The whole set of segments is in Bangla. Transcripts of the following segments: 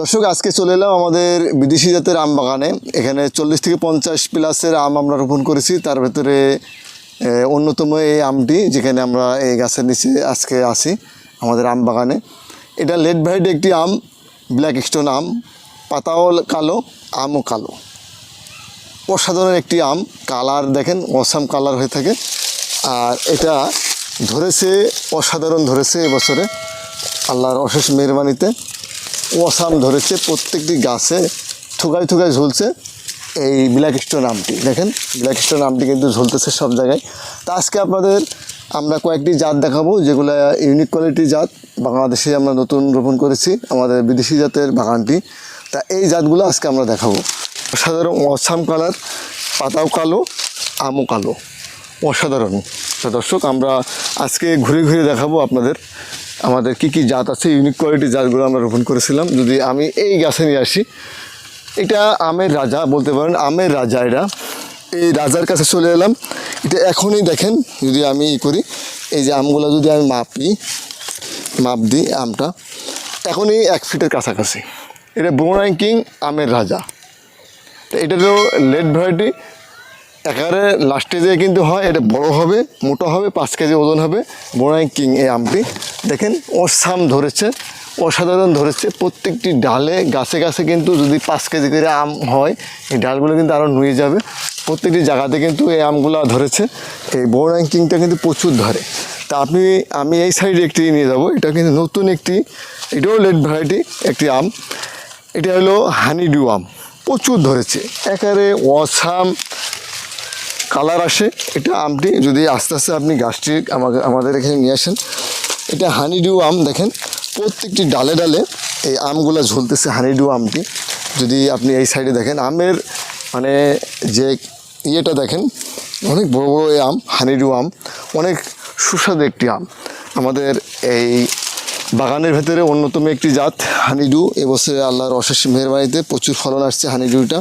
দর্শক, আজকে চলে এলাম আমাদের বিদেশি জাতের আম বাগানে। এখানে চল্লিশ থেকে পঞ্চাশ প্লাসের আম আমরা রোপণ করেছি। তার ভেতরে অন্যতম এই আমটি যেখানে আমরা এই গাছের নিচে আজকে আসি আমাদের আম বাগানে। এটা লেড ভ্যারাইটি একটি আম, ব্ল্যাক স্টোন আম, পাতাও কালো, আমও কালো। অসাধারণ একটি আম, কালার দেখেন, অসাম কালার হয়ে থাকে। আর এটা ধরেছে, অসাধারণ ধরেছে এবছরে, আল্লাহর অশেষ মেহরবানিতে। অসাম ধরেছে, প্রত্যেকটি গাছে থুকায় থুকায় ঝুলছে এই ব্ল্যাক স্টোন আমটি দেখেন ব্ল্যাক স্টোন আমটি কিন্তু ঝুলতেছে সব জায়গায়। তা আজকে আপনাদের আমরা কয়েকটি জাত দেখাবো, যেগুলো ইউনিক কোয়ালিটির জাত। বাংলাদেশে আমরা নতুন রোপণ করেছি, আমাদের বিদেশি জাতের বাগানটি। তা এই জাতগুলো আজকে আমরা দেখাবো। সাধারণ অসাম কালার, পাতাও কালো, আমও কালো। অসাধারণ। তো দর্শক, আমরা আজকে ঘুরে ঘুরে দেখাবো আপনাদের, আমাদের কি কি জাত আছে ইউনিক কোয়ালিটি জাতগুলো আমরা রোপণ করেছিলাম। যদি আমি এই গাছে নিয়ে আসি, এটা আমের রাজা বলতে পারেন, আমের রাজা এটা এই রাজার কাছে চলে এলাম। এটা এখনই দেখেন, যদি আমি ই করি, এই যে আমগুলো যদি আমি মাপি, মাপ দিই আমটা, এখনই এক ফিটের কাছাকাছি। এটা বোনাই কিং আমের রাজা। তো এটা হলো লেট ভ্যারাইটি একেবারে লাস্টে যে কিন্তু হয়, এটা বড় হবে, মোটা হবে, পাঁচ কেজি ওজন হবে, বোনাই কিং এই আমটি দেখেন, অসাম ধরেছে, অসাধারণ ধরেছে, প্রত্যেকটি ডালে গাছে গাছে কিন্তু যদি পাঁচ কেজি করে আম হয়, এই ডালগুলো কিন্তু আরও নুয়ে যাবে। প্রত্যেকটি জায়গাতে কিন্তু এই আমগুলো ধরেছে, এই বোনাই কিংটা কিন্তু প্রচুর ধরে। তা আপনি, আমি এই সাইডে একটি নিয়ে যাব, এটা কিন্তু নতুন একটি, এটাও লেট ভ্যারাইটি একটি আম। এটা হলো হানি ডিউ আম, প্রচুর ধরেছে, একেবারে অসাম কালার আসে, এটা আমটি যদি আস্তে আস্তে আপনি গাছটি আমাকে, আমাদের এখানে নিয়ে আসেন, এটা হানিডিউ আম দেখেন, প্রত্যেকটি ডালে ডালে এই আমগুলো ঝুলতেছে হানিডিউ আমটি যদি আপনি এই সাইডে দেখেন, আমের মানে যে ইয়েটা দেখেন, অনেক বড় বড় এই আম হানিডিউ আম, অনেক সুস্বাদু একটি আম। আমাদের এই বাগানের ভেতরে অন্যতম একটি জাত হানিডু। এবছরে আল্লাহর অশেষ মেহরবানিতে প্রচুর ফলন আসছে হানিডুটা।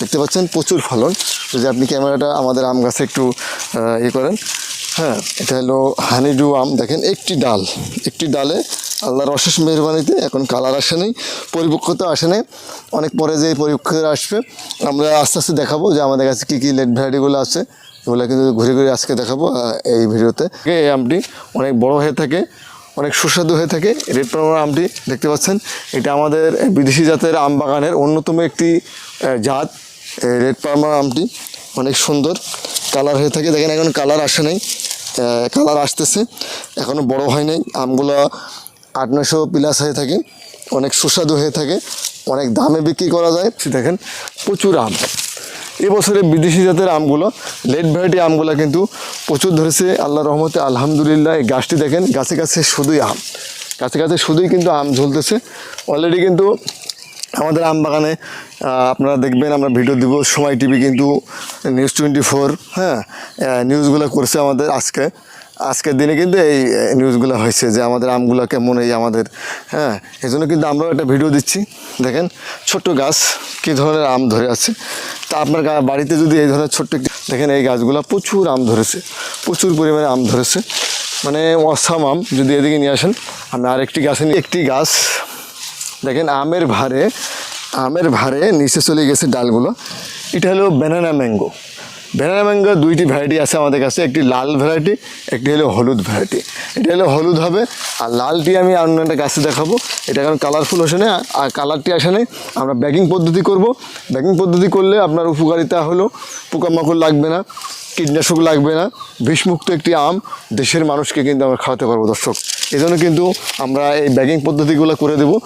দেখতে পাচ্ছেন প্রচুর ফলন। যদি আপনি ক্যামেরাটা আমাদের আম গাছে একটু ইয়ে করেন। হ্যাঁ এটা হলো হানিডু আম। দেখেন, একটি ডাল। একটি ডালে আল্লাহর অশেষ মেহরবানিতে এখন কালার আসে নেই, পরিপক্কতা আসে নেই। অনেক পরে যে পরিপক্কতা আসবে, আমরা আস্তে আস্তে দেখাবো যে আমাদের কাছে কী কী লেট ভ্যারাইটিগুলো আছে। এগুলো কিন্তু ঘুরে ঘুরে আজকে দেখাবো এই ভিডিওতে। এই আমটি অনেক বড় হয়ে থাকে। অনেক সুস্বাদু হয়ে থাকে। রেড পারমার আমটি দেখতে পাচ্ছেন। এটা আমাদের বিদেশি জাতের আম বাগানের অন্যতম একটি জাত। রেড পারমার আমটি অনেক সুন্দর কালার হয়ে থাকে। দেখেন, এখন কালার আসে নাই। কালার আসতেছে। এখনও বড় হয় নাই। আমগুলো আট নশো প্লাস হয়ে থাকে। অনেক সুস্বাদু হয়ে থাকে। অনেক দামে বিক্রি করা যায়। দেখেন, প্রচুর আম। এবছরে বিদেশি জাতের আমগুলো, লেট ভ্যারাইটি আমগুলো কিন্তু প্রচুর ধরেছে। আল্লাহ রহমতে আলহামদুলিল্লাহ এই গাছটি দেখেন, গাছে গাছে শুধুই আম। গাছে গাছে শুধুই কিন্তু আম ঝুলতেছে। অলরেডি কিন্তু আমাদের আম বাগানে আপনারা দেখবেন, আমরা ভিডিও দিব। সময় টিভি কিন্তু নিউজ টোয়েন্টি ফোর হ্যাঁ নিউজগুলো করছে আমাদের আজকে। আজকের দিনে কিন্তু এই নিউজগুলো হয়েছে যে আমাদের আমগুলো কেমন, এই আমাদের হ্যাঁ এই জন্য কিন্তু আমরাও একটা ভিডিও দিচ্ছি। দেখেন, ছোট্ট গাছ, কী ধরনের আম ধরে আছে। তা আপনার বাড়িতে যদি এই ধরনের ছোট্ট দেখেন, এই গাছগুলো প্রচুর আম ধরেছে, প্রচুর পরিমাণে আম ধরেছে। মানে অসাম আম, যদি এদিকে নিয়ে আসেন, আমি আরেকটি গাছে নিয়ে একটি গাছ, দেখেন, আমের ভারে আমের ভারে নিচে চলে গেছে ডালগুলো। এটা হলো ব্যানানা ম্যাঙ্গো ব্যানানা ম্যাঙ্গো দুইটি ভ্যারাইটি আছে আমাদের কাছে। একটি লাল ভ্যারাইটি একটি হলো হলুদ ভ্যারাইটি এটা হলো হলুদ হবে, আর লালটি আমি অন্য একটা গাছে দেখাবো। এটা কারণ কালারফুল আসে না, আর কালারটি আসে না আমরা ব্যাগিং পদ্ধতি করব। ব্যাগিং পদ্ধতি করলে আপনার উপকারিতা হলো, পোকামাকড় লাগবে না, কীটনাশক লাগবে না, বিষমুক্ত একটি আম দেশের মানুষকে কিন্তু আমরা খাওয়াতে পারব, দর্শক। এই জন্য কিন্তু আমরা এই ব্যাগিং পদ্ধতিগুলো করে দেবো।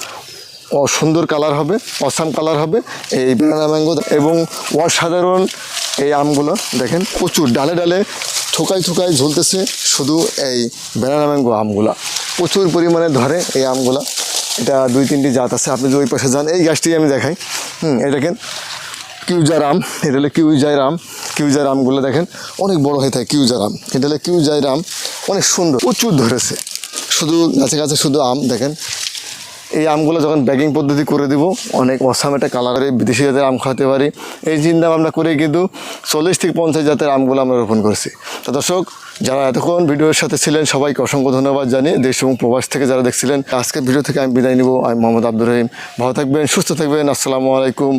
সুন্দর কালার হবে, অসাম কালার হবে, এই ব্যানানা ম্যাঙ্গো এবং অসাধারণ এই আমগুলো দেখেন প্রচুর ডালে ডালে, থোকায় থোকায় ঝুলতেছে শুধু এই ব্যানানা ম্যাঙ্গো আমগুলো। প্রচুর পরিমাণে ধরে এই আমগুলো। এটা দুই তিনটি জাত আছে, আপনি যদি ওই পাশে যান, এই গাছটি আমি দেখাই। হুম, এই দেখেন কিউজার আম এটা হলো কিউজার আম কিউজার আমগুলো দেখেন, অনেক বড় হয়ে থাকে কিউজার আম এটা হলো কিউজার আম অনেক সুন্দর, প্রচুর ধরেছে। শুধু গাছে গাছে শুধু আম, দেখেন এই আমগুলো যখন ব্যাগিং পদ্ধতি করে দিব, অনেক অসাম একটা কালারে বিদেশি জাতের আম খাওয়াতে পারি। এই চিন্তা আমরা করে কিন্তু চল্লিশ থেকে পঞ্চাশ জাতের আমগুলো আমরা রোপণ করছি। তো দর্শক, যারা এতক্ষণ ভিডিওর সাথে ছিলেন, সবাইকে অসংখ্য ধন্যবাদ জানিয়ে দেশ এবং প্রবাস থেকে যারা দেখছিলেন, আজকের ভিডিও থেকে আমি বিদায় নিব। আমি মোহাম্মদ আব্দুর রহিম। ভালো থাকবেন, সুস্থ থাকবেন। আসসালামু আলাইকুম।